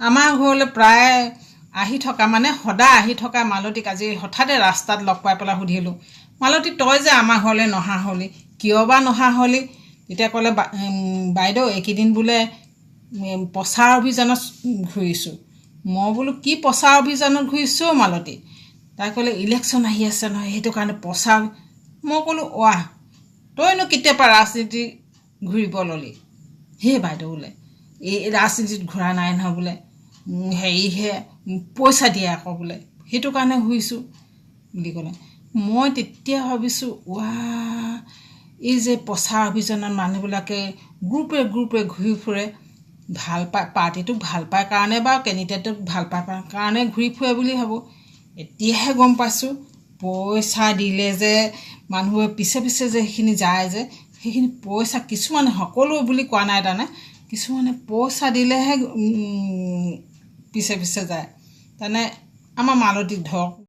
আমাৰ ঘৰলৈ প্ৰায় আহি থকা মানে সদায় আহি থকা মালতীক আজি হঠাতে ৰাস্তাত লগ পাই পেলাই সুধিলোঁ মালতী তই যে আমাৰ ঘৰলৈ নহা হ'লি কিয় বা নহা হ'লি? তেতিয়া ক'লে "বা- উম, বাইদেউ এইকেইদিন বোলে প্ৰচাৰ অভিযানত ঘূৰিছোঁ। মই বোলো কি প্ৰচাৰ অভিযানত ঘূৰিছোঁ মালতী? তাই ক'লে ইলেকশ্যন আহি আছে নহয় সেইটো কাৰণে প্ৰচাৰ মই ক'লোঁ ৱাহ তইনো কেতিয়াবা ৰাজনীতি ঘূৰিব ল'লি? হে বাইদেউ বোলে এই ৰাজনীতিত ঘূৰা নাই নহয় বোলে। হেৰিহে পইচা দিয়ে আকৌ বোলে। সেইটো কাৰণে ঘূৰিছোঁ বুলি ক'লে। মই তেতিয়া ভাবিছোঁ ৱা এই যে প্ৰচাৰ অভিযানত মানুহবিলাকে গ্ৰুপে গ্ৰুপে ঘূৰি ফুৰে ভাল পায় পাৰ্টিটোক ভাল পায় কাৰণে বা কেণ্ডিডেটক ভাল পায় কাৰণে ঘূৰি ফুৰে বুলি ভাবোঁ। এতিয়াহে গম পাইছোঁ পইচা দিলে যে মানুহে পিছে পিছে যে সেইখিনি যায় যে সেইখিনি পইচা কিছুমানে সকলো বুলি কোৱা নাই তাৰমানে কিছুমানে পইচা দিলেহে পিছে পিছে যায়। তাৰমানে আমাৰ মালতীক ধৰক